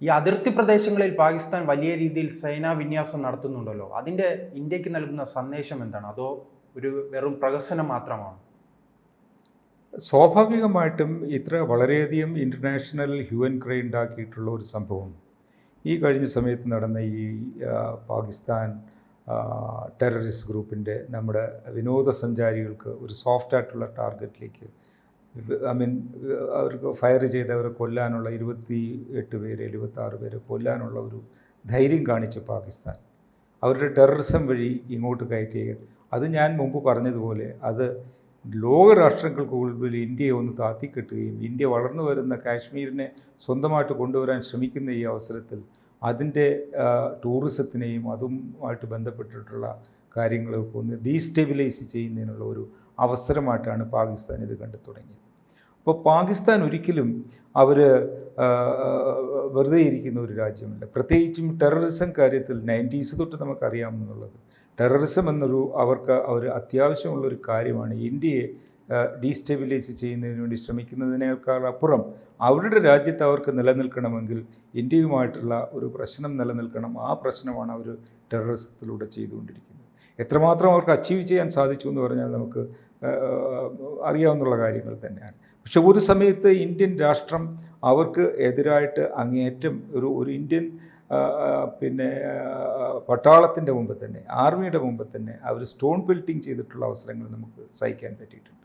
ഈ അതിർത്തി പ്രദേശങ്ങളിൽ പാകിസ്ഥാൻ വലിയ രീതിയിൽ സേനാ വിന്യാസം നടത്തുന്നുണ്ടല്ലോ. അതിന്റെ ഇന്ത്യയ്ക്ക് നൽകുന്ന സന്ദേശം എന്താണ്? അതോ ഒരു വെറും പ്രഹസനം മാത്രമാണ്? സ്വാഭാവികമായിട്ടും ഇത്ര വളരെയധികം ഇന്റർനാഷണൽ ഹ്യൂമൻ ക്രൈ ഉണ്ടാക്കിയിട്ടുള്ള ഒരു സംഭവം. ഈ കഴിഞ്ഞ സമയത്ത് നടന്ന ഈ പാകിസ്ഥാൻ ടെററിസ്റ്റ് ഗ്രൂപ്പിന്റെ നമ്മുടെ വിനോദസഞ്ചാരികൾക്ക് ഒരു സോഫ്റ്റായിട്ടുള്ള ടാർഗറ്റിലേക്ക് ഐ മീൻ അവർക്ക് ഫയർ ചെയ്തവരെ കൊല്ലാനുള്ള ഇരുപത്തി എട്ട് പേര് എഴുപത്തി ആറ് പേരെ കൊല്ലാനുള്ള ഒരു ധൈര്യം കാണിച്ചു പാകിസ്ഥാൻ. അവരുടെ ടെററിസം വഴി ഇങ്ങോട്ട് കയറ്റിയ അത് ഞാൻ മുമ്പ് പറഞ്ഞതുപോലെ അത് ലോകരാഷ്ട്രങ്ങൾക്ക് മുമ്പിൽ ഇന്ത്യയെ ഒന്ന് താത്തിക്കെട്ടുകയും ഇന്ത്യ വളർന്നു വരുന്ന കാശ്മീരിനെ സ്വന്തമായിട്ട് കൊണ്ടുവരാൻ ശ്രമിക്കുന്ന ഈ അവസരത്തിൽ അതിന്റെ ടൂറിസത്തിനെയും അതുമായിട്ട് ബന്ധപ്പെട്ടിട്ടുള്ള കാര്യങ്ങളൊക്കെ ഒന്ന് ഡീസ്റ്റെബിലൈസ് ചെയ്യുന്നതിനുള്ള ഒരു അവസരമായിട്ടാണ് പാകിസ്ഥാൻ ഇത് കണ്ടു തുടങ്ങിയത്. അപ്പോൾ പാകിസ്ഥാൻ ഒരിക്കലും അവർ വെറുതെ ഇരിക്കുന്ന ഒരു രാജ്യമല്ല. പ്രത്യേകിച്ചും ടെററിസം കാര്യത്തിൽ നയന്റീസ് തൊട്ട് നമുക്കറിയാമെന്നുള്ളത്. ടെററിസം എന്നൊരു അവർക്ക് അവർ അത്യാവശ്യമുള്ളൊരു കാര്യമാണ്. ഇന്ത്യയെ ഡീസ്റ്റെബിലൈസ് ചെയ്യുന്നതിന് വേണ്ടി ശ്രമിക്കുന്നതിനേക്കാൾ അപ്പുറം അവരുടെ രാജ്യത്ത് അവർക്ക് നിലനിൽക്കണമെങ്കിൽ ഇന്ത്യയുമായിട്ടുള്ള ഒരു പ്രശ്നം നിലനിൽക്കണം. ആ പ്രശ്നമാണ് അവർ ടെററിസത്തിലൂടെ ചെയ്തുകൊണ്ടിരിക്കുന്നത്. എത്രമാത്രം അവർക്ക് അച്ചീവ് ചെയ്യാൻ സാധിച്ചു എന്ന് പറഞ്ഞാൽ നമുക്ക് അറിയാവുന്ന കാര്യങ്ങൾ തന്നെയാണ്. പക്ഷെ ഒരു സമയത്ത് ഇന്ത്യൻ രാഷ്ട്രം അവർക്ക് എതിരായിട്ട് അങ്ങേയറ്റം ഒരു ഒരു ഇന്ത്യൻ പിന്നെ പട്ടാളത്തിന്റെ മുമ്പ് തന്നെ ആർമിയുടെ മുമ്പ് തന്നെ അവർ സ്റ്റോൺ ബിൽഡിങ് ചെയ്തിട്ടുള്ള അവസരങ്ങൾ നമുക്ക് സഹിക്കാൻ പറ്റിയിട്ടുണ്ട്.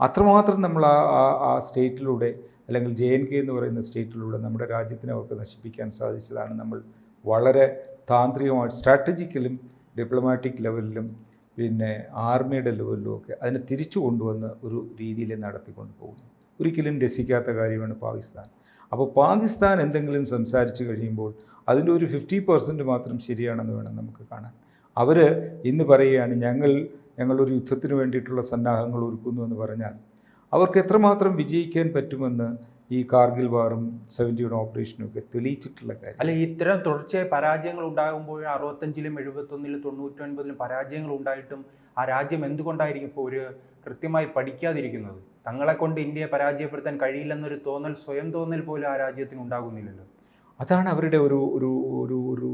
അത്രമാത്രം നമ്മൾ ആ- ആ സ്റ്റേറ്റിലൂടെ അല്ലെങ്കിൽ ജെ എൻ കെ എന്ന് പറയുന്ന സ്റ്റേറ്റിലൂടെ നമ്മുടെ രാജ്യത്തിനെ അവർക്ക് നശിപ്പിക്കാൻ സാധിച്ചതാണ് നമ്മൾ വളരെ താന്ത്രികമായിട്ട് സ്ട്രാറ്റജിക്കലും ഡിപ്ലോമാറ്റിക് ലെവലിലും പിന്നെ ആർമിയുടെ ലെവലിലും ഒക്കെ അതിനെ തിരിച്ചു കൊണ്ടുവന്ന് ഒരു രീതിയിൽ നടത്തിക്കൊണ്ട് പോകുന്നു ഒരിക്കലും രസിക്കാത്ത കാര്യമാണ് പാകിസ്ഥാൻ. അപ്പോൾ പാകിസ്ഥാൻ എന്തെങ്കിലും സംസാരിച്ചു കഴിയുമ്പോൾ അതിന്റെ ഒരു ഫിഫ്റ്റി പെർസെന്റ് മാത്രം ശരിയാണെന്ന് വേണം നമുക്ക് കാണാൻ. അവർ ഇന്ന് പറയുകയാണ് ഞങ്ങൾ ഞങ്ങളൊരു യുദ്ധത്തിന് വേണ്ടിയിട്ടുള്ള സന്നാഹങ്ങൾ ഒരുക്കുന്നു എന്ന് പറഞ്ഞാൽ അവർക്ക് എത്രമാത്രം വിജയിക്കാൻ പറ്റുമെന്ന് ഈ കാർഗിൽ വാറും സെവന്റി വൺ ഓപ്പറേഷനും ഒക്കെ തെളിയിച്ചിട്ടുള്ള കാര്യം. അല്ല ഇത്തരം തുടർച്ചയായ പരാജയങ്ങൾ ഉണ്ടാകുമ്പോൾ അറുപത്തഞ്ചിലും എഴുപത്തൊന്നിലും തൊണ്ണൂറ്റൊൻപതിലും പരാജയങ്ങൾ ഉണ്ടായിട്ടും ആ രാജ്യം എന്തുകൊണ്ടായിരിക്കും ഇപ്പോൾ ഒരു കൃത്യമായി പഠിക്കാതിരിക്കുന്നത്? തങ്ങളെ കൊണ്ട് ഇന്ത്യയെ പരാജയപ്പെടുത്താൻ കഴിയില്ലെന്നൊരു തോന്നൽ സ്വയം തോന്നൽ പോലും ആ രാജ്യത്തിന് ഉണ്ടാകുന്നില്ലല്ലോ. അതാണ് അവരുടെ ഒരു ഒരു ഒരു ഒരു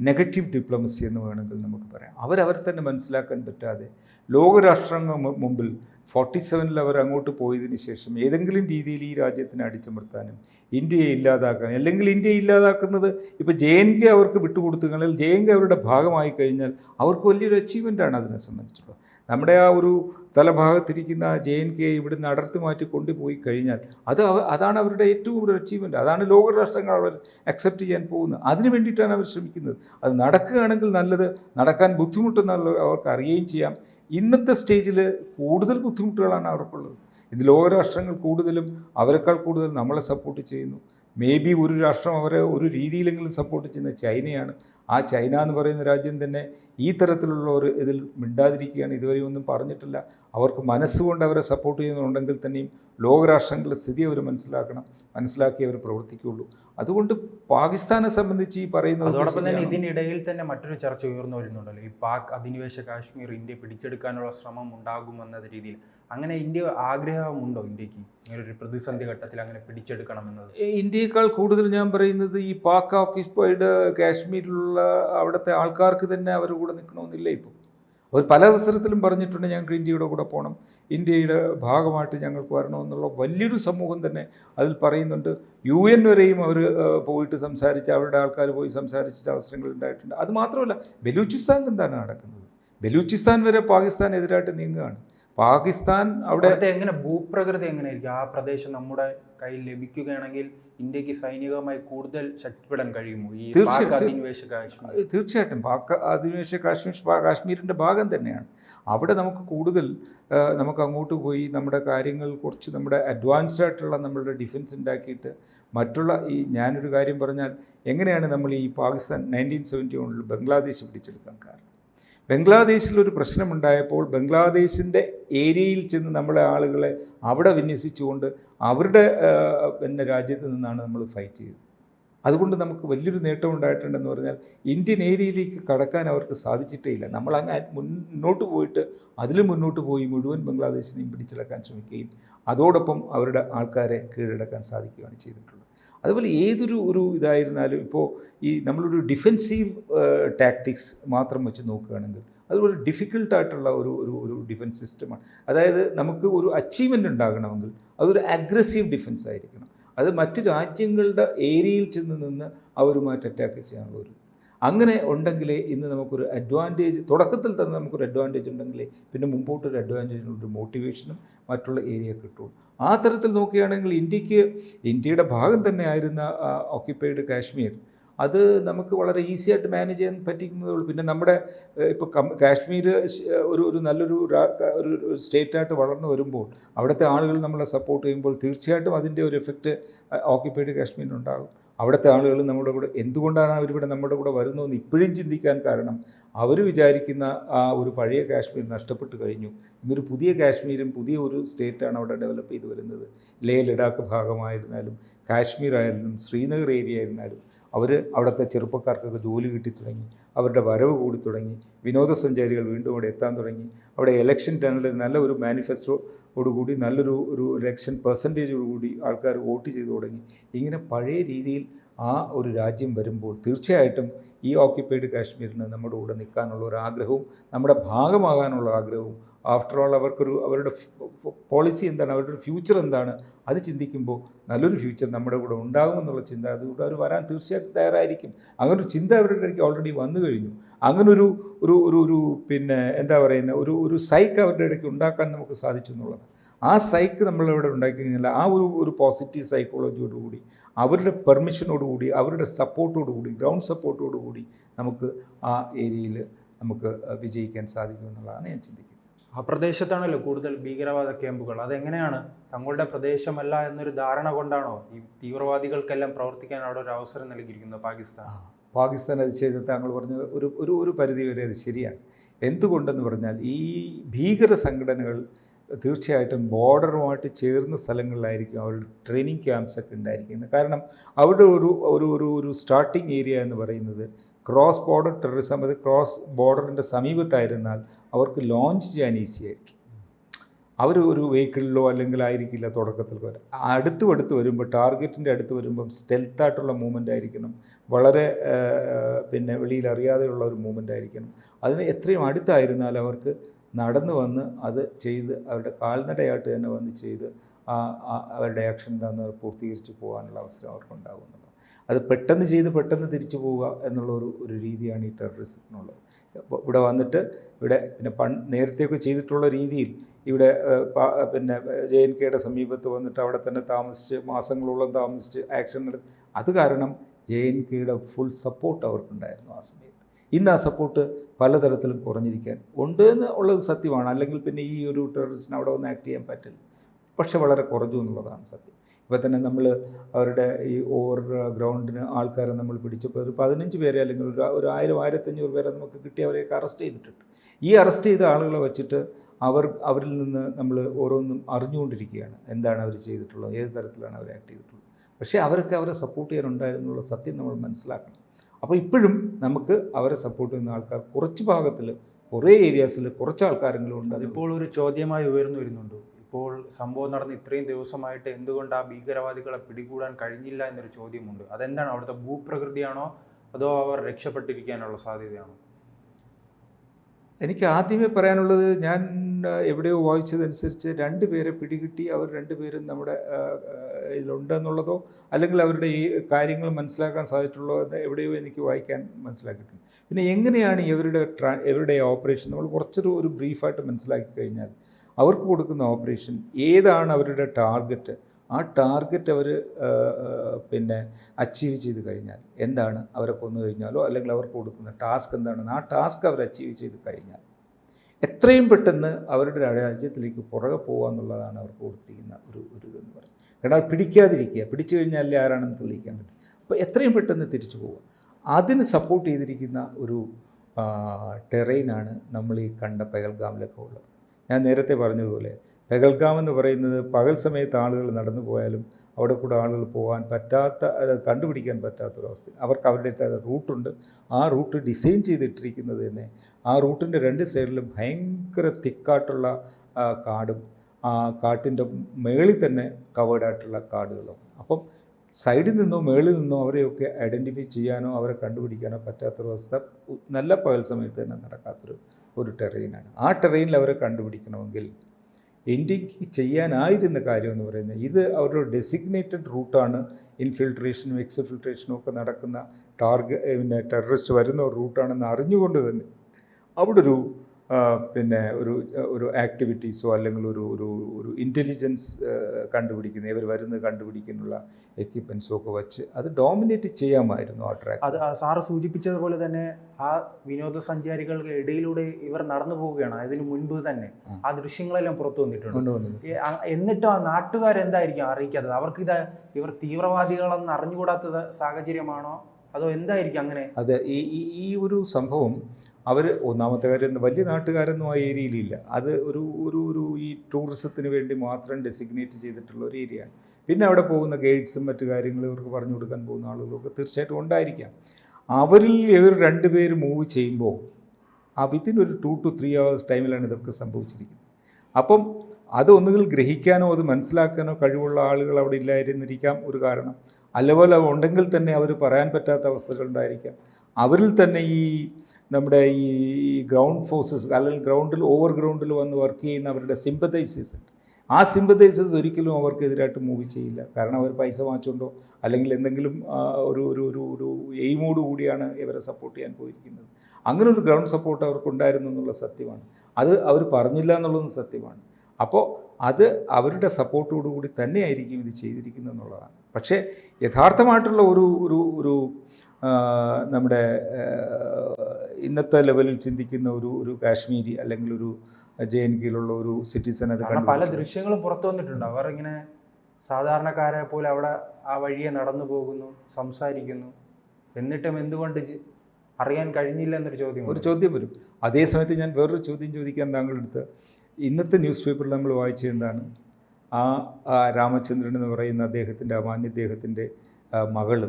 നെഗറ്റീവ് ഡിപ്ലോമസി എന്ന് വേണമെങ്കിൽ നമുക്ക് പറയാം. അവരവർ തന്നെ മനസ്സിലാക്കാൻ പറ്റാതെ ലോകരാഷ്ട്രങ്ങൾ മുമ്പിൽ ഫോർട്ടി സെവനിൽ അവർ അങ്ങോട്ട് പോയതിന് ശേഷം ഏതെങ്കിലും രീതിയിൽ ഈ രാജ്യത്തിനെ അടിച്ചമർത്താനും ഇന്ത്യയെ ഇല്ലാതാക്കാനും അല്ലെങ്കിൽ ഇന്ത്യയെ ഇല്ലാതാക്കുന്നത് ഇപ്പോൾ ജെ എൻ കെ അവർക്ക് വിട്ടുകൊടുത്തു കഴിഞ്ഞാൽ ജെ എൻ കെ അവരുടെ ഭാഗമായി കഴിഞ്ഞാൽ അവർക്ക് വലിയൊരു അച്ചീവ്മെന്റാണ് അതിനെ സംബന്ധിച്ചുള്ളത് നമ്മുടെ ആ ഒരു തലഭാഗത്തിരിക്കുന്ന ജെ എൻ കെ ഇവിടുന്ന് അടർത്തി മാറ്റി കൊണ്ടുപോയി കഴിഞ്ഞാൽ അത് അതാണ് അവരുടെ ഏറ്റവും ഒരു അച്ചീവ്മെന്റ് അതാണ് ലോകരാഷ്ട്രങ്ങൾ അവർ അക്സെപ്റ്റ് ചെയ്യാൻ പോകുന്നത്. അതിന് വേണ്ടിയിട്ടാണ് അവർ ശ്രമിക്കുന്നത്. അത് നടക്കുകയാണെങ്കിൽ നല്ലത് നടക്കാൻ ബുദ്ധിമുട്ടെന്നുള്ള അവർക്ക് അറിയുകയും ചെയ്യാം. ഇന്നത്തെ സ്റ്റേജിൽ കൂടുതൽ ബുദ്ധിമുട്ടുകളാണ് അവർക്കുള്ളത് ഇത് ലോകരാഷ്ട്രങ്ങൾ കൂടുതലും അവരെക്കാൾ കൂടുതൽ നമ്മളെ സപ്പോർട്ട് ചെയ്യുന്നു. മേ ബി ഒരു രാഷ്ട്രം അവരെ ഒരു രീതിയിലെങ്കിലും സപ്പോർട്ട് ചെയ്യുന്ന ചൈനയാണ്. ആ ചൈന എന്ന് പറയുന്ന രാജ്യം തന്നെ ഈ തരത്തിലുള്ള ഒരു ഇതിൽ മിണ്ടാതിരിക്കുകയാണ്. ഇതുവരെ ഒന്നും പറഞ്ഞിട്ടില്ല. അവർക്ക് മനസ്സുകൊണ്ട് അവരെ സപ്പോർട്ട് ചെയ്യുന്നുണ്ടെങ്കിൽ തന്നെയും ലോകരാഷ്ട്രങ്ങളുടെ സ്ഥിതി അവർ മനസ്സിലാക്കണം. മനസ്സിലാക്കി അവർ പ്രവർത്തിക്കുകയുള്ളൂ. അതുകൊണ്ട് പാകിസ്ഥാനെ സംബന്ധിച്ച് ഈ പറയുന്നത് അതോടൊപ്പം തന്നെ ഇതിനിടയിൽ തന്നെ മറ്റൊരു ചർച്ച ഉയർന്നു വരുന്നുണ്ടല്ലോ. ഈ പാക് അധിനിവേശ കാശ്മീർ ഇന്ത്യ പിടിച്ചെടുക്കാനുള്ള ശ്രമം ഉണ്ടാകുമെന്ന രീതിയിൽ. അങ്ങനെ ഇന്ത്യ ആഗ്രഹമുണ്ടോ ഇന്ത്യയ്ക്ക്? ഇങ്ങനെ ഒരു പ്രതിസന്ധി ഘട്ടത്തിൽ അങ്ങനെ പിടിച്ചെടുക്കണമെന്നത്? എന്നത് ഇന്ത്യയേക്കാൾ കൂടുതൽ ഞാൻ പറയുന്നത് ഈ പാക് ഓക്യുപ്പൈഡ് കാശ്മീരിലുള്ള അവിടുത്തെ ആൾക്കാർക്ക് തന്നെ അവരുടെ കൂടെ നിൽക്കണമെന്നില്ല ഇപ്പോൾ അവർ പല അവസരത്തിലും പറഞ്ഞിട്ടുണ്ട് ഞങ്ങൾക്ക് ഇന്ത്യയുടെ കൂടെ പോകണം. ഇന്ത്യയുടെ ഭാഗമായിട്ട് ഞങ്ങൾക്ക് വരണമെന്നുള്ള വലിയൊരു സമൂഹം തന്നെ അതിൽ പറയുന്നുണ്ട്. യു എൻ വരെയും അവർ പോയിട്ട് സംസാരിച്ച് അവരുടെ ആൾക്കാർ പോയി സംസാരിച്ചിട്ട് അവസരങ്ങൾ ഉണ്ടായിട്ടുണ്ട്. അതുമാത്രമല്ല ബലൂചിസ്ഥാനിൽ എന്താണ് നടക്കുന്നത്? ബലൂചിസ്ഥാൻ വരെ പാകിസ്ഥാനെതിരായിട്ട് നീങ്ങുകയാണ്. പാകിസ്ഥാൻ അവിടെ എങ്ങനെ ഭൂപ്രകൃതി എങ്ങനെയായിരിക്കും? ആ പ്രദേശം നമ്മുടെ കയ്യിൽ ലഭിക്കുകയാണെങ്കിൽ ഇന്ത്യയ്ക്ക് സൈനികമായി കൂടുതൽ ശക്തിപ്പെടാൻ കഴിയുമോ? ഈ തീർച്ചയായിട്ടും. പാക് അധിനിവേശ കാശ്മീർ കാശ്മീരിന്റെ ഭാഗം തന്നെയാണ്. അവിടെ നമുക്ക് കൂടുതൽ നമുക്ക് അങ്ങോട്ട് പോയി നമ്മുടെ കാര്യങ്ങൾ കുറച്ച് നമ്മുടെ അഡ്വാൻസ്ഡ് ആയിട്ടുള്ള നമ്മളുടെ ഡിഫൻസ് ഉണ്ടാക്കിയിട്ട് മറ്റുള്ള ഈ ഞാനൊരു കാര്യം പറഞ്ഞാൽ എങ്ങനെയാണ് നമ്മൾ ഈ പാകിസ്ഥാൻ നയന്റീൻ സെവന്റി വണ്ണിൽ ബംഗ്ലാദേശ് പിടിച്ചെടുക്കാൻ കാരണം? ബംഗ്ലാദേശിലൊരു പ്രശ്നമുണ്ടായപ്പോൾ ബംഗ്ലാദേശിന്റെ ഏരിയയിൽ ചെന്ന് നമ്മളെ ആളുകളെ അവിടെ വിന്യസിച്ചുകൊണ്ട് അവരുടെ പിന്നെ രാജ്യത്ത് നിന്നാണ് നമ്മൾ ഫൈറ്റ് ചെയ്തത്. അതുകൊണ്ട് നമുക്ക് വലിയൊരു നേട്ടം ഉണ്ടായിട്ടുണ്ടെന്ന് പറഞ്ഞാൽ ഇന്ത്യൻ ഏരിയയിലേക്ക് കടക്കാൻ അവർക്ക് സാധിച്ചിട്ടേ ഇല്ല. നമ്മൾ അങ്ങ് മുന്നോട്ട് പോയിട്ട് അതിലും മുന്നോട്ട് പോയി മുഴുവൻ ബംഗ്ലാദേശിനെയും പിടിച്ചെടുക്കാൻ ശ്രമിക്കുകയും അതോടൊപ്പം അവരുടെ ആൾക്കാരെ കീഴടക്കാൻ സാധിക്കുകയാണ് ചെയ്തിട്ടുള്ളത്. അതുപോലെ ഏതൊരു ഒരു ഇതായിരുന്നാലും ഇപ്പോൾ ഈ നമ്മളൊരു ഡിഫെൻസീവ് ടാക്ടിക്സ് മാത്രം വെച്ച് നോക്കുകയാണെങ്കിൽ അതൊരു ഡിഫിക്കൽട്ടായിട്ടുള്ള ഒരു ഒരു ഒരു ഡിഫൻസ് സിസ്റ്റമാണ് അതായത് നമുക്ക് ഒരു അച്ചീവ്മെന്റ് ഉണ്ടാകണമെങ്കിൽ അതൊരു അഗ്രസീവ് ഡിഫൻസ് ആയിരിക്കണം. അത് മറ്റ് രാജ്യങ്ങളുടെ ഏരിയയിൽ ചെന്ന് നിന്ന് അവരുമായിട്ട് അറ്റാക്ക് ചെയ്യാനുള്ള ഒരു അങ്ങനെ ഉണ്ടെങ്കിലേ ഇന്ന് നമുക്കൊരു അഡ്വാന്റേജ് തുടക്കത്തിൽ തന്നെ നമുക്കൊരു അഡ്വാന്റേജ് ഉണ്ടെങ്കിലേ പിന്നെ മുമ്പോട്ടൊരു അഡ്വാന്റേജിനൊരു മോട്ടിവേഷനും മറ്റുള്ള ഏരിയ കിട്ടുള്ളൂ. ആ തരത്തിൽ നോക്കുകയാണെങ്കിൽ ഇന്ത്യയ്ക്ക് ഇന്ത്യയുടെ ഭാഗം തന്നെ ആയിരുന്ന ഓക്യുപ്പൈഡ് കാശ്മീർ. അത് നമുക്ക് വളരെ ഈസി ആയിട്ട് മാനേജ് ചെയ്യാൻ പറ്റിക്കുന്നതേ ഉള്ളൂ. പിന്നെ നമ്മുടെ ഇപ്പോൾ കാശ്മീർ ഒരു ഒരു നല്ലൊരു ഒരു സ്റ്റേറ്റായിട്ട് വളർന്നു വരുമ്പോൾ അവിടുത്തെ ആളുകൾ നമ്മളെ സപ്പോർട്ട് ചെയ്യുമ്പോൾ തീർച്ചയായിട്ടും അതിന്റെ ഒരു എഫക്റ്റ് ഓക്യുപ്പൈഡ് കാശ്മീരിനുണ്ടാകും. അവിടുത്തെ ആളുകൾ നമ്മുടെ കൂടെ എന്തുകൊണ്ടാണ് അവരിവിടെ നമ്മുടെ കൂടെ വരുന്നതെന്ന് ഇപ്പോഴും ചിന്തിക്കാൻ കാരണം അവർ വിചാരിക്കുന്ന ആ ഒരു പഴയ കാശ്മീർ നഷ്ടപ്പെട്ട് കഴിഞ്ഞു. ഇന്നൊരു പുതിയ കാശ്മീരും പുതിയ ഒരു സ്റ്റേറ്റാണ് അവിടെ ഡെവലപ്പ് ചെയ്ത് വരുന്നത്. ലേ ലഡാക്ക് ഭാഗമായിരുന്നാലും കാശ്മീർ ആയാലും ശ്രീനഗർ ഏരിയ ആയിരുന്നാലും. അവർ അവിടുത്തെ ചെറുപ്പക്കാർക്കൊക്കെ ജോലി കിട്ടി തുടങ്ങി അവരുടെ വരവ് കൂടി തുടങ്ങി വിനോദസഞ്ചാരികൾ വീണ്ടും അവിടെ എത്താൻ തുടങ്ങി. അവിടെ ഇലക്ഷൻ ടൈമിൽ നല്ല ഒരു മാനിഫെസ്റ്റോടുകൂടി നല്ലൊരു ഒരു ഇലക്ഷൻ പെർസെന്റേജോടുകൂടി ആൾക്കാർ വോട്ട് ചെയ്തു തുടങ്ങി. ഇങ്ങനെ പഴയ രീതിയിൽ ആ ഒരു രാജ്യം വരുമ്പോൾ തീർച്ചയായിട്ടും ഈ ഓക്യുപ്പൈഡ് കാശ്മീരിന് നമ്മുടെ കൂടെ നിൽക്കാനുള്ള ഒരു ആഗ്രഹവും നമ്മുടെ ഭാഗമാകാനുള്ള ആഗ്രഹവും ആഫ്റ്റർ ഓൾ അവർക്കൊരു അവരുടെ പോളിസി എന്താണ്? അവരുടെ ഫ്യൂച്ചർ എന്താണ്? അത് ചിന്തിക്കുമ്പോൾ നല്ലൊരു ഫ്യൂച്ചർ നമ്മുടെ കൂടെ ഉണ്ടാകുമെന്നുള്ള ചിന്ത അതുകൊണ്ട് അവർ വരാൻ തീർച്ചയായിട്ടും തയ്യാറായിരിക്കും. അങ്ങനെ ഒരു ചിന്ത അവരുടെ ഇടയ്ക്ക് ഓൾറെഡി വന്നു കഴിഞ്ഞു. അങ്ങനൊരു ഒരു ഒരു ഒരു പിന്നെ എന്താ പറയുന്ന? ഒരു ഒരു സൈക്ക് അവരുടെ ഇടയ്ക്ക് ഉണ്ടാക്കാൻ നമുക്ക് സാധിച്ചു എന്നുള്ളത് ആ സൈക്ക് നമ്മളിവിടെ ഉണ്ടാക്കി കഴിഞ്ഞാൽ ആ ഒരു ഒരു പോസിറ്റീവ് സൈക്കോളജിയോടുകൂടി അവരുടെ പെർമിഷനോടുകൂടി അവരുടെ സപ്പോർട്ടോടുകൂടി ഗ്രൗണ്ട് സപ്പോർട്ടോടുകൂടി നമുക്ക് ആ ഏരിയയിൽ നമുക്ക് വിജയിക്കാൻ സാധിക്കും എന്നുള്ളതാണ് ഞാൻ ചിന്തിക്കുന്നത്. ആ പ്രദേശത്താണല്ലോ കൂടുതൽ ഭീകരവാദ ക്യാമ്പുകൾ. അതെങ്ങനെയാണ്? തങ്ങളുടെ പ്രദേശമല്ല എന്നൊരു ധാരണ കൊണ്ടാണോ ഈ തീവ്രവാദികൾക്കെല്ലാം പ്രവർത്തിക്കാൻ അവിടെ ഒരു അവസരം നൽകിയിരിക്കുന്നത് പാകിസ്ഥാൻ? പാകിസ്ഥാൻ അത് ചെയ്തത് താങ്കൾ പറഞ്ഞത് ഒരു ഒരു ഒരു പരിധി വരെ അത് ശരിയാണ്. എന്തുകൊണ്ടെന്ന് പറഞ്ഞാൽ ഈ ഭീകര സംഘടനകൾ തീർച്ചയായിട്ടും ബോർഡറുമായിട്ട് ചേർന്ന സ്ഥലങ്ങളിലായിരിക്കും അവരുടെ ട്രെയിനിങ് ക്യാമ്പ്സൊക്കെ ഉണ്ടായിരിക്കുന്നത്. കാരണം അവിടെ ഒരു ഒരു ഒരു ഒരു സ്റ്റാർട്ടിംഗ് ഏരിയ എന്ന് പറയുന്നത് ക്രോസ് ബോർഡർ ടെററിസം അത് ക്രോസ് ബോർഡറിന്റെ സമീപത്തായിരുന്നാൽ അവർക്ക് ലോഞ്ച് ചെയ്യാൻ ഈസി ആയിരിക്കും. അവർ ഒരു വെഹിക്കിളിലോ അല്ലെങ്കിൽ ആയിരിക്കില്ല തുടക്കത്തിൽ വരെ. അടുത്ത് അടുത്ത് വരുമ്പോൾ ടാർഗറ്റിന്റെ അടുത്ത് വരുമ്പം സ്റ്റെൽത്തായിട്ടുള്ള മൂവ്മെന്റ് ആയിരിക്കണം. വളരെ പിന്നെ വെളിയിൽ അറിയാതെയുള്ള ഒരു മൂവ്മെന്റ് ആയിരിക്കണം. അതിന് എത്രയും അടുത്തായിരുന്നാൽ അവർക്ക് നടന്നു വന്ന് അത് ചെയ്ത് അവരുടെ കാൽനടയായിട്ട് തന്നെ വന്ന് ചെയ്ത് ആ അവരുടെ ആക്ഷൻ തന്നെ പൂർത്തീകരിച്ച് പോകാനുള്ള അവസരം അവർക്കുണ്ടാകുന്നത് അത് പെട്ടെന്ന് ചെയ്ത് പെട്ടെന്ന് തിരിച്ചു പോവുക എന്നുള്ള ഒരു ഒരു രീതിയാണ് ഈ ടെററിസത്തിനുള്ളത് ഇവിടെ വന്നിട്ട് ഇവിടെ പിന്നെ പൺ നേരത്തെയൊക്കെ ചെയ്തിട്ടുള്ള രീതിയിൽ ഇവിടെ പിന്നെ ജെ എൻ കെയുടെ സമീപത്ത് വന്നിട്ട് അവിടെ തന്നെ താമസിച്ച് മാസങ്ങളോളം താമസിച്ച് ആക്ഷൻ എടുത്ത് അത് കാരണം ജെ എൻ കെയുടെ ഫുൾ സപ്പോർട്ട് അവർക്കുണ്ടായിരുന്നു ആ സമയത്ത്. ഇന്ന് ആ സപ്പോർട്ട് പലതരത്തിലും കുറഞ്ഞിരിക്കാൻ ഉണ്ട് എന്ന് ഉള്ളത് സത്യമാണ്. അല്ലെങ്കിൽ പിന്നെ ഈ ഒരു ടെററിസ്റ്റിന് അവിടെ ഒന്ന് ആക്ട് ചെയ്യാൻ പറ്റില്ല. പക്ഷെ വളരെ കുറഞ്ഞു എന്നുള്ളതാണ് സത്യം. ഇപ്പോൾ തന്നെ നമ്മൾ അവരുടെ ഈ ഓവർ ഗ്രൗണ്ടിന് ആൾക്കാരെ നമ്മൾ പിടിച്ചപ്പോൾ ഒരു പതിനഞ്ച് പേരെ അല്ലെങ്കിൽ ഒരു ഒരു ആയിരം ആയിരത്തഞ്ഞൂറ് പേരെ നമുക്ക് കിട്ടി അവരെയൊക്കെ അറസ്റ്റ് ചെയ്തിട്ടുണ്ട്. ഈ അറസ്റ്റ് ചെയ്ത ആളുകളെ വെച്ചിട്ട് അവർ അവരിൽ നിന്ന് നമ്മൾ ഓരോന്നും അറിഞ്ഞുകൊണ്ടിരിക്കുകയാണ്. എന്താണ് അവർ ചെയ്തിട്ടുള്ളത്? ഏത് തരത്തിലാണ് അവർ ആക്ട് ചെയ്തിട്ടുള്ളത്? പക്ഷേ അവരൊക്കെ അവരെ സപ്പോർട്ട് ചെയ്യാനുണ്ടായിരുന്നുള്ള സത്യം നമ്മൾ മനസ്സിലാക്കണം. അപ്പോൾ ഇപ്പോഴും നമുക്ക് അവരെ സപ്പോർട്ട് ചെയ്യുന്ന ആൾക്കാർ കുറച്ച് ഭാഗത്തിൽ കുറേ ഏരിയാസിൽ കുറച്ച് ആൾക്കാരെങ്കിലും ഉണ്ട് ഇപ്പോൾ ഒരു ചോദ്യമായി ഉയർന്നു വരുന്നുണ്ട്. ഇപ്പോൾ സംഭവം നടന്ന് ഇത്രയും ദിവസമായിട്ട് എന്തുകൊണ്ട് ആ ഭീകരവാദികളെ പിടികൂടാൻ കഴിഞ്ഞില്ല എന്നൊരു ചോദ്യമുണ്ട്. അതെന്താണ് അവിടുത്തെ ഭൂപ്രകൃതിയാണോ അതോ അവർ രക്ഷപ്പെട്ടിരിക്കാനുള്ള സാധ്യതയാണോ? എനിക്ക് ആദ്യമേ പറയാനുള്ളത് ഞാൻ എവിടെയോ വായിച്ചതനുസരിച്ച് രണ്ട് പേരെ പിടികിട്ടി അവർ രണ്ടുപേരും നമ്മുടെ ഇതിലുണ്ടെന്നുള്ളതോ അല്ലെങ്കിൽ അവരുടെ ഈ കാര്യങ്ങൾ മനസ്സിലാക്കാൻ സാധിച്ചിട്ടുള്ളതോ എന്ന് എവിടെയോ എനിക്ക് വായിക്കാൻ മനസ്സിലാക്കിയിട്ടുണ്ട്. പിന്നെ എങ്ങനെയാണ് ഇവരുടെ ട്രാ ഇവരുടെ ഓപ്പറേഷൻ നമ്മൾ കുറച്ചൊരു ഒരു ബ്രീഫായിട്ട് മനസ്സിലാക്കി കഴിഞ്ഞാൽ അവർക്ക് കൊടുക്കുന്ന ഓപ്പറേഷൻ ഏതാണ് അവരുടെ ടാർഗറ്റ്? ആ ടാർഗറ്റ് അവർ പിന്നെ അച്ചീവ് ചെയ്ത് കഴിഞ്ഞാൽ എന്താണ് അവരെ കൊന്നു കഴിഞ്ഞാലോ അല്ലെങ്കിൽ അവർക്ക് കൊടുക്കുന്ന ടാസ്ക് എന്താണെന്ന് ആ ടാസ്ക് അവർ അച്ചീവ് ചെയ്ത് കഴിഞ്ഞാൽ എത്രയും പെട്ടെന്ന് അവരുടെ രാജ്യത്തിലേക്ക് പുറകെ പോകുക എന്നുള്ളതാണ് അവർക്ക് കൊടുത്തിരിക്കുന്ന ഒരു ഒരു ഇതെന്ന് പറയുന്നത്. കാരണം പിടിക്കാതിരിക്കുക. പിടിച്ചു കഴിഞ്ഞാൽ ആരാണെന്ന് തെളിയിക്കാൻ പറ്റും. അപ്പോൾ എത്രയും പെട്ടെന്ന് തിരിച്ചു പോവുക. അതിന് സപ്പോർട്ട് ചെയ്തിരിക്കുന്ന ഒരു ടെറൈനാണ് നമ്മൾ ഈ കണ്ട പെഹൽഗാമിലൊക്കെ ഉള്ളത്. ഞാൻ നേരത്തെ പറഞ്ഞതുപോലെ പെഹൽഗാം എന്ന് പറയുന്നത് പകൽ സമയത്ത് ആളുകൾ നടന്നു പോയാലും അവിടെ കൂടെ ആളുകൾ പോകാൻ പറ്റാത്ത അത് കണ്ടുപിടിക്കാൻ പറ്റാത്തൊരവസ്ഥ അവർക്ക് അവരുടെ റൂട്ടുണ്ട്. ആ റൂട്ട് ഡിസൈൻ ചെയ്തിട്ടിരിക്കുന്നത് തന്നെ ആ റൂട്ടിന്റെ രണ്ട് സൈഡിലും ഭയങ്കര തിക്കായിട്ടുള്ള കാടും ആ കാട്ടിന്റെ മേളിൽ തന്നെ കവേഡായിട്ടുള്ള കാടുകളും. അപ്പം സൈഡിൽ നിന്നോ മേളിൽ നിന്നോ അവരെയൊക്കെ ഐഡന്റിഫൈ ചെയ്യാനോ അവരെ കണ്ടുപിടിക്കാനോ പറ്റാത്തൊരവസ്ഥ നല്ല പകൽ സമയത്ത് തന്നെ നടക്കാത്തൊരു ഒരു ടെറൈനാണ് ആ ടെറൈനിൽ അവരെ കണ്ടുപിടിക്കണമെങ്കിൽ ഇന്ത്യയ്ക്ക് ചെയ്യാനായിരുന്ന കാര്യം എന്ന് പറയുന്നത് ഇത് അവരുടെ ഡെസിഗ്നേറ്റഡ് റൂട്ടാണ് ഇൻഫിൽട്രേഷനും എക്സ്ഫിൽട്രേഷനും ഒക്കെ നടക്കുന്ന ടാർഗ പിന്നെ ടെററിസ്റ്റ് വരുന്ന റൂട്ടാണെന്ന് അറിഞ്ഞുകൊണ്ട് തന്നെ അവിടെ ഒരു പിന്നെ ഒരു ഒരു ആക്ടിവിറ്റീസോ അല്ലെങ്കിൽ ഒരു ഒരു ഒരു ഇന്റലിജൻസ് കണ്ടുപിടിക്കുന്ന ഇവർ വരുന്നത് കണ്ടുപിടിക്കാനുള്ള എക്യുപ്മെൻസോ ഒക്കെ വെച്ച് അത് ഡോമിനേറ്റ് ചെയ്യാമായിരുന്നു ആ ട്രാക്ക് അത് സാറ് സൂചിപ്പിച്ചതുപോലെ തന്നെ ആ വിനോദസഞ്ചാരികൾക്ക് ഇടയിലൂടെ ഇവർ നടന്നു പോവുകയാണ്. അതിന് മുൻപ് തന്നെ ആ. ദൃശ്യങ്ങളെല്ലാം പുറത്തു വന്നിട്ടുണ്ട്. എന്നിട്ടും ആ നാട്ടുകാരെന്തായിരിക്കും അറിയിക്കാത്തത്? അവർക്ക് ഇത് ഇവർ തീവ്രവാദികളെന്ന് അറിഞ്ഞുകൂടാത്ത സാഹചര്യമാണോ? അതോ എന്തായിരിക്കും അങ്ങനെ? അതെ ഈ ഈ ഒരു സംഭവം അവർ ഒന്നാമത്തെ കാര്യം വലിയ നാട്ടുകാരൊന്നും ആ ഏരിയയിലില്ല. അത് ഒരു ഒരു ഒരു ഈ ടൂറിസത്തിന് വേണ്ടി മാത്രം ഡെസിഗ്നേറ്റ് ചെയ്തിട്ടുള്ള ഒരു ഏരിയയാണ് പിന്നെ അവിടെ പോകുന്ന ഗൈഡ്സും മറ്റു കാര്യങ്ങളും ഇവർക്ക് പറഞ്ഞു കൊടുക്കാൻ പോകുന്ന ആളുകളൊക്കെ തീർച്ചയായിട്ടും ഉണ്ടായിരിക്കാം. അവരിൽ ഇവർ രണ്ടുപേർ മൂവ് ചെയ്യുമ്പോൾ ആ വിത്തിൻ ഒരു ടു ടു ത്രീ അവേഴ്സ് ടൈമിലാണ് ഇതൊക്കെ സംഭവിച്ചിരിക്കുന്നത്. അപ്പം അത് ഒന്നുകിൽ ഗ്രഹിക്കാനോ അത് മനസ്സിലാക്കാനോ കഴിവുള്ള ആളുകൾ അവിടെ ഇല്ലായിരുന്നിരിക്കാം ഒരു കാരണം. അതുപോലെ ഉണ്ടെങ്കിൽ തന്നെ അവർ പറയാൻ പറ്റാത്ത അവസ്ഥകൾ ഉണ്ടായിരിക്കാം. അവരിൽ തന്നെ ഈ നമ്മുടെ ഈ ഗ്രൗണ്ട് ഫോഴ്സസ് അല്ലെങ്കിൽ ഗ്രൗണ്ടിൽ ഓവർ ഗ്രൗണ്ടിൽ വന്ന് വർക്ക് ചെയ്യുന്ന അവരുടെ സിമ്പതൈസേഴ്സ് ഉണ്ട്. ആ സിമ്പതൈസേഴ്സ് ഒരിക്കലും അവർക്കെതിരായിട്ട് മൂവ് ചെയ്യില്ല. കാരണം അവർ പൈസ വാങ്ങിച്ചുകൊണ്ടോ അല്ലെങ്കിൽ എന്തെങ്കിലും ഒരു ഒരു ഒരു ഒരു എയിമോട് കൂടിയാണ് ഇവരെ സപ്പോർട്ട് ചെയ്യാൻ പോയിരിക്കുന്നത്. അങ്ങനെ ഒരു ഗ്രൗണ്ട് സപ്പോർട്ട് അവർക്കുണ്ടായിരുന്നു എന്നുള്ള സത്യമാണ്. അത് അവർ പറഞ്ഞില്ല എന്നുള്ളതും സത്യമാണ്. അപ്പോൾ അത് അവരുടെ സപ്പോർട്ടോടുകൂടി തന്നെയായിരിക്കും ഇത് ചെയ്തിരിക്കുന്നത് എന്നുള്ളതാണ്. പക്ഷേ യഥാർത്ഥമായിട്ടുള്ള ഒരു ഒരു ഒരു നമ്മുടെ ഇന്നത്തെ ലെവലിൽ ചിന്തിക്കുന്ന ഒരു ഒരു കാശ്മീരി അല്ലെങ്കിൽ ഒരു ജെ എൻ കെയിലുള്ള ഒരു സിറ്റിസൺ അത് പല ദൃശ്യങ്ങളും പുറത്തു വന്നിട്ടുണ്ട്. അവർ ഇങ്ങനെ സാധാരണക്കാരെ പോലെ അവിടെ ആ വഴിയെ നടന്നു പോകുന്നു സംസാരിക്കുന്നു. എന്നിട്ടും എന്തുകൊണ്ട് അറിയാൻ കഴിഞ്ഞില്ല എന്നൊരു ചോദ്യം ഒരു ചോദ്യം വരും. അതേ സമയത്ത് ഞാൻ വേറൊരു ചോദ്യം ചോദിക്കാൻ താങ്കളുടെ അടുത്ത് ഇന്നത്തെ ന്യൂസ് പേപ്പറിൽ നമ്മൾ വായിച്ചെന്താണ് ആ രാമചന്ദ്രൻ എന്ന് പറയുന്ന അദ്ദേഹത്തിന്റെ മാന്യ അദ്ദേഹത്തിന്റെ മകൾ.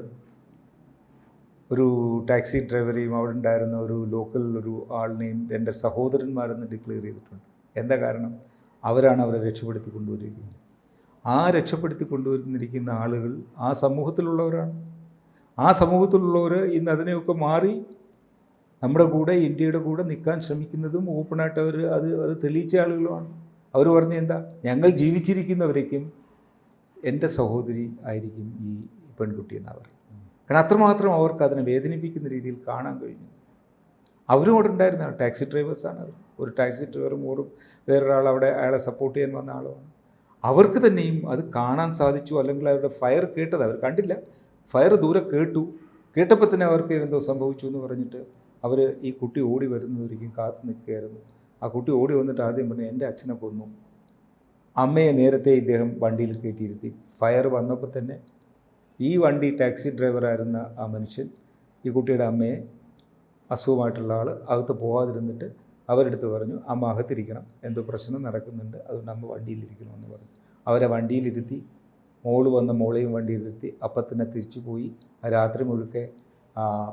ഒരു ടാക്സി ഡ്രൈവറെയും അവിടെ ഉണ്ടായിരുന്ന ഒരു ലോക്കൽ ഒരു ആളിനെയും എന്റെ സഹോദരന്മാരെന്ന് ഡിക്ലെയർ ചെയ്തിട്ടുണ്ട്. എന്താ കാരണം? അവരാണ് അവരെ രക്ഷപ്പെടുത്തി കൊണ്ടുവരിക്കുന്നത് ആ രക്ഷപ്പെടുത്തി കൊണ്ടുവരുന്നിരിക്കുന്ന ആളുകൾ ആ സമൂഹത്തിലുള്ളവരാണ്. ആ സമൂഹത്തിലുള്ളവർ ഇന്ന് അതിനെയൊക്കെ മാറി നമ്മുടെ കൂടെ ഇന്ത്യയുടെ കൂടെ നിൽക്കാൻ ശ്രമിക്കുന്നതും ഓപ്പണായിട്ട് അവർ അത് അത് തെളിയിച്ച ആളുകളുമാണ്. അവർ പറഞ്ഞ എന്താ? ഞങ്ങൾ ജീവിച്ചിരിക്കുന്നവരേക്കും എന്റെ സഹോദരി ആയിരിക്കും ഈ പെൺകുട്ടി എന്നാണ് പറയുന്നത്. കാരണം അത്രമാത്രം അവർക്ക് അതിനെ വേദനിപ്പിക്കുന്ന രീതിയിൽ കാണാൻ കഴിഞ്ഞു. അവരും അവിടെ ഉണ്ടായിരുന്ന ടാക്സി ഡ്രൈവേഴ്സാണ് അവർ. ഒരു ടാക്സി ഡ്രൈവറും ഒരു വേറൊരാൾ അവിടെ അയാളെ സപ്പോർട്ട് ചെയ്യാൻ വന്ന ആളുമാണ്. അവർക്ക് തന്നെയും അത് കാണാൻ സാധിച്ചു അല്ലെങ്കിൽ അവരുടെ ഫയർ കേട്ടത്. അവർ കണ്ടില്ല. ഫയർ ദൂരെ കേട്ടു. കേട്ടപ്പോൾ തന്നെ അവർക്ക് എന്തോ സംഭവിച്ചു എന്ന് പറഞ്ഞിട്ട് അവർ ഈ കുട്ടി ഓടി വരുന്നതൊരിക്കും കാത്തു നിൽക്കുകയായിരുന്നു. ആ കുട്ടി ഓടി വന്നിട്ട് ആദ്യം പറഞ്ഞു എന്റെ അച്ഛനെ കൊന്നു. അമ്മയെ നേരത്തെ ഇദ്ദേഹം വണ്ടിയിൽ കയറ്റിയിരുത്തി. ഫയർ വന്നപ്പോൾ തന്നെ ഈ വണ്ടി ടാക്സി ഡ്രൈവറായിരുന്ന ആ മനുഷ്യൻ ഈ കുട്ടിയുടെ അമ്മയെ അസുഖമായിട്ടുള്ള ആൾ അകത്ത് പോകാതിരുന്നിട്ട് അവരെടുത്ത് പറഞ്ഞു അമ്മ അകത്തിരിക്കണം. എന്തോ പ്രശ്നം നടക്കുന്നുണ്ട്. അതുകൊണ്ട് അമ്മ വണ്ടിയിലിരിക്കണമെന്ന് പറഞ്ഞു. അവരെ വണ്ടിയിലിരുത്തി മോൾ വന്ന മോളെയും വണ്ടിയിലിരുത്തി അപ്പം തന്നെ തിരിച്ചു പോയി ആ രാത്രി മുഴുക്കെ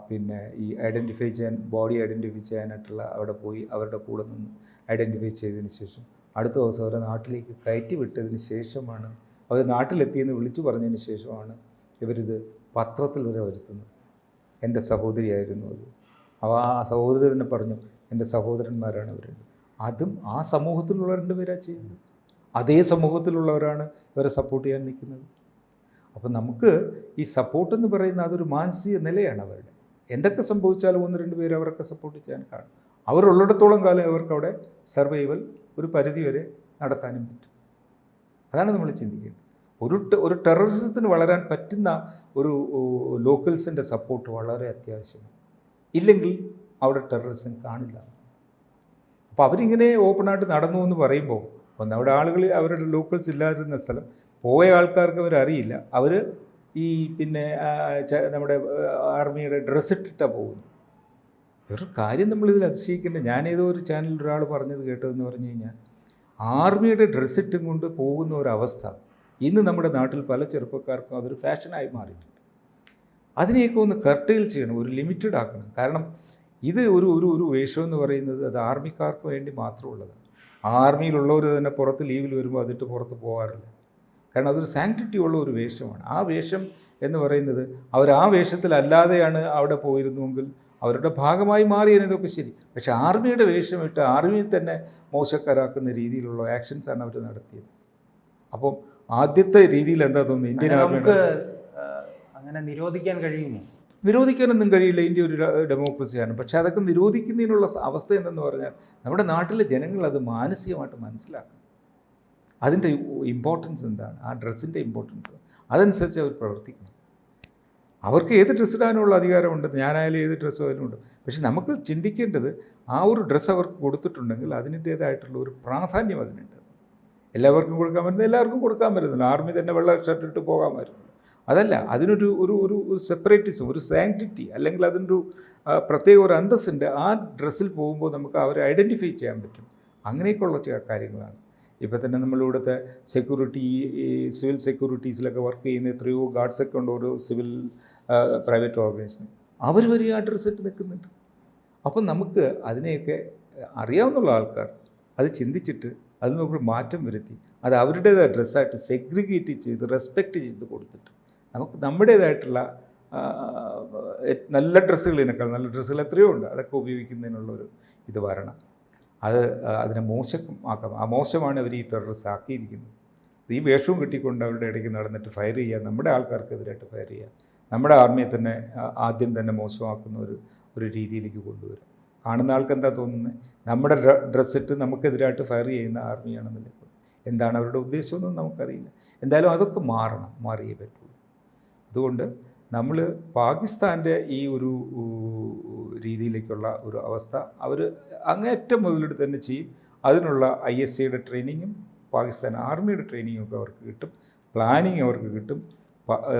പിന്നെ ഈ ഐഡന്റിഫൈ ചെയ്യാൻ ബോഡി ഐഡന്റിഫൈ ചെയ്യാനായിട്ടുള്ള അവിടെ പോയി അവരുടെ കൂടെ നിന്ന് ഐഡന്റിഫൈ ചെയ്തതിന് ശേഷം അടുത്ത ദിവസം അവരെ നാട്ടിലേക്ക് കയറ്റി വിട്ടതിന് ശേഷമാണ് അവർ നാട്ടിലെത്തിയെന്ന് വിളിച്ചു പറഞ്ഞതിന് ശേഷമാണ് ഇവരിത് പത്രത്തിൽ വരെ വരുത്തുന്നത്. എന്റെ സഹോദരിയായിരുന്നു അത്. അവ ആ സഹോദരി പറഞ്ഞു എന്റെ സഹോദരന്മാരാണ് ഇവർ അതും ആ സമൂഹത്തിലുള്ള രണ്ടുപേരാണ് ചെയ്യുന്നത്. അതേ സമൂഹത്തിലുള്ളവരാണ് ഇവരെ സപ്പോർട്ട് ചെയ്യാൻ നിൽക്കുന്നത്. അപ്പം നമുക്ക് ഈ സപ്പോർട്ട് എന്ന് പറയുന്ന അതൊരു മാനസിക നിലയാണ് അവരുടെ. എന്തൊക്കെ സംഭവിച്ചാലും ഒന്ന് രണ്ട് പേര് അവരൊക്കെ സപ്പോർട്ട് ചെയ്യാൻ കാണും. അവരുള്ളിടത്തോളം കാലം അവർക്ക് അവിടെ സർവൈവൽ ഒരു പരിധി വരെ നടത്താനും പറ്റും. അതാണ് നമ്മൾ ചിന്തിക്കേണ്ടത്. ഒരു ഒരു ടെററിസത്തിന് വളരാൻ പറ്റുന്ന ഒരു ലോക്കൽസിന്റെ സപ്പോർട്ട് വളരെ അത്യാവശ്യമാണ്. ഇല്ലെങ്കിൽ അവിടെ ടെററിസം കാണില്ല. അപ്പോൾ അവരിങ്ങനെ ഓപ്പണായിട്ട് നടന്നു എന്ന് പറയുമ്പോൾ ഒന്ന് അവിടെ ആളുകൾ അവരുടെ ലോക്കൽസ് ഇല്ലാതിരുന്ന സ്ഥലം പോയ ആൾക്കാർക്ക് അവരറിയില്ല അവർ ഈ പിന്നെ നമ്മുടെ ആർമിയുടെ ഡ്രസ്സ് ഇട്ടിട്ടാണ് പോകുന്നത്. ഒരു കാര്യം നമ്മളിതിൽ അതിശയിക്കേണ്ട. ഞാനേതോ ഒരു ചാനലിൽ ഒരാൾ പറഞ്ഞത് കേട്ടതെന്ന് പറഞ്ഞു കഴിഞ്ഞാൽ ആർമിയുടെ ഡ്രസ്സ് ഇട്ടും കൊണ്ട് പോകുന്ന ഒരവസ്ഥ ഇന്ന് നമ്മുടെ നാട്ടിൽ പല ചെറുപ്പക്കാർക്കും അതൊരു ഫാഷനായി മാറിയിട്ടുണ്ട്. അതിനെയൊക്കെ ഒന്ന് കർട്ടയിൽ ചെയ്യണം ഒരു ലിമിറ്റഡ് ആക്കണം. കാരണം ഇത് ഒരു ഒരു ഒരു വേഷം എന്ന് പറയുന്നത് അത് ആർമിക്കാർക്ക് വേണ്ടി മാത്രമുള്ളതാണ്. ആർമിയിലുള്ളവർ തന്നെ പുറത്ത് ലീവിൽ വരുമ്പോൾ അതിട്ട് പുറത്ത് പോകാറില്ല. കാരണം അതൊരു സാങ്ക്ടിറ്റി ഉള്ള ഒരു വേഷമാണ്. ആ വേഷം എന്ന് പറയുന്നത് അവർ ആ വേഷത്തിലല്ലാതെയാണ് അവിടെ പോയിരുന്നുവെങ്കിൽ അവരുടെ ഭാഗമായി മാറിയതൊക്കെ ശരി. പക്ഷെ ആർമിയുടെ വേഷമിട്ട് ആർമിയിൽ തന്നെ മോശക്കാരാക്കുന്ന രീതിയിലുള്ള ആക്ഷൻസാണ് അവർ നടത്തിയത്. അപ്പം ആദ്യത്തെ രീതിയിൽ എന്താ തോന്നുന്നു ഇന്ത്യൻ ആർമി ആർമിയുടെ അങ്ങനെ നിരോധിക്കാൻ കഴിയുമോ? നിരോധിക്കാനൊന്നും കഴിയില്ല. ഇന്ത്യ ഒരു ഡെമോക്രസിയാണ്. പക്ഷേ അതൊക്കെ നിരോധിക്കുന്നതിനുള്ള അവസ്ഥ എന്തെന്ന് പറഞ്ഞാൽ നമ്മുടെ നാട്ടിലെ ജനങ്ങൾ അത് മാനസികമായിട്ട് മനസ്സിലാക്കണം. അതിന്റെ ഇമ്പോർട്ടൻസ് എന്താണ്? ആ ഡ്രസ്സിന്റെ ഇമ്പോർട്ടൻസ് അതനുസരിച്ച് അവർ പ്രവർത്തിക്കണം. അവർക്ക് ഏത് ഡ്രസ്സ് ഇടാനുള്ള അധികാരമുണ്ട്? ഞാനായാലും ഏത് ഡ്രസ്സ് ഉണ്ട്. പക്ഷെ നമുക്ക് ചിന്തിക്കേണ്ടത് ആ ഒരു ഡ്രസ്സ് അവർക്ക് കൊടുത്തിട്ടുണ്ടെങ്കിൽ അതിന്റേതായിട്ടുള്ള ഒരു പ്രാധാന്യം അതിനുണ്ട്. എല്ലാവർക്കും കൊടുക്കാൻ പറ്റുന്നത് എല്ലാവർക്കും കൊടുക്കാൻ പറ്റുന്നില്ല ആർമി തന്നെ വെള്ള ഷർട്ട് ഇട്ട് പോകാൻ പറ്റുന്നു അതല്ല അതിനൊരു ഒരു ഒരു സെപ്പറേറ്റിസം ഒരു സാങ്ക്ടിറ്റി അല്ലെങ്കിൽ അതിനൊരു പ്രത്യേക ഒരു അന്തസ്സുണ്ട്. ആ ഡ്രസ്സിൽ പോകുമ്പോൾ നമുക്ക് അവരെ ഐഡന്റിഫൈ ചെയ്യാൻ പറ്റും. അങ്ങനെയൊക്കെയുള്ള കാര്യങ്ങളാണ്. ഇപ്പോൾ തന്നെ നമ്മളിവിടുത്തെ സെക്യൂരിറ്റി സിവിൽ സെക്യൂരിറ്റീസിലൊക്കെ വർക്ക് ചെയ്യുന്ന എത്രയോ ഗാർഡ്സൊക്കെ ഉണ്ട് ഓരോ സിവിൽ പ്രൈവറ്റ് ഓർഗനൈസേഷൻ അവർ വരെ ആ ഡ്രസ്സ് ഇട്ട് നിൽക്കുന്നുണ്ട്. അപ്പം നമുക്ക് അതിനെയൊക്കെ അറിയാവുന്ന ആൾക്കാർ അത് ചിന്തിച്ചിട്ട് അത് നമുക്ക് മാറ്റം വരുത്തി. അത് അവരുടേതായ ഡ്രസ്സായിട്ട് സെഗ്രിഗേറ്റ് ചെയ്ത് റെസ്പെക്റ്റ് ചെയ്ത് കൊടുത്തിട്ട് നമുക്ക് നമ്മുടേതായിട്ടുള്ള നല്ല ഡ്രസ്സുകളിനേക്കാൾ നല്ല ഡ്രസ്സുകൾ എത്രയോ ഉണ്ട്. അതൊക്കെ ഉപയോഗിക്കുന്നതിനുള്ളൊരു ഇത് വരണം. അത് അതിനെ മോശമാക്കാം ആ മോശമാണ് അവർ ഈ ടെററിസ്റ്റ് ആക്കിയിരിക്കുന്നത് ഈ വേഷവും കിട്ടിക്കൊണ്ട് അവരുടെ ഇടയ്ക്ക് നടന്നിട്ട് ഫയർ ചെയ്യുക നമ്മുടെ ആൾക്കാർക്കെതിരായിട്ട് ഫയർ ചെയ്യുക നമ്മുടെ ആർമിയെ തന്നെ ആദ്യം തന്നെ മോശമാക്കുന്ന ഒരു ഒരു രീതിയിലേക്ക് കൊണ്ടുവരിക. കാണുന്ന ആൾക്ക് എന്താ തോന്നുന്നത് നമ്മുടെ ഡ്രസ്സിട്ട് നമുക്കെതിരായിട്ട് ഫയർ ചെയ്യുന്ന ആർമിയാണെന്നല്ലേ എന്താണ് അവരുടെ ഉദ്ദേശമൊന്നും നമുക്കറിയില്ല. എന്തായാലും അതൊക്കെ മാറണം മാറിയേ പറ്റുള്ളൂ. അതുകൊണ്ട് നമ്മൾ പാകിസ്ഥാന്റെ ഈ ഒരു രീതിയിലേക്കുള്ള ഒരു അവസ്ഥ അവർ അങ്ങേറ്റം മുതലെടുത്ത് തന്നെ ചെയ്യും. അതിനുള്ള ഐ എസ് സിയുടെ ട്രെയിനിങ്ങും പാകിസ്ഥാൻ ആർമിയുടെ ട്രെയിനിങ്ങും ഒക്കെ അവർക്ക് കിട്ടും. പ്ലാനിങ് അവർക്ക് കിട്ടും.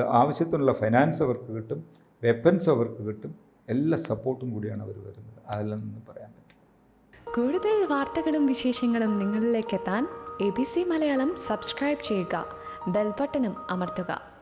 ആവശ്യത്തിനുള്ള ഫൈനാൻസ് അവർക്ക് കിട്ടും. വെപ്പൻസ് അവർക്ക് കിട്ടും. എല്ലാ സപ്പോർട്ടും കൂടിയാണ് അവർ വരുന്നത്. അതിലൊന്നും പറയാൻ പറ്റും. കൂടുതൽ വാർത്തകളും വിശേഷങ്ങളും നിങ്ങളിലേക്ക് എത്താൻ A B C Malayalam subscribe ചെയ്യുക. ബെൽബട്ടനും അമർത്തുക.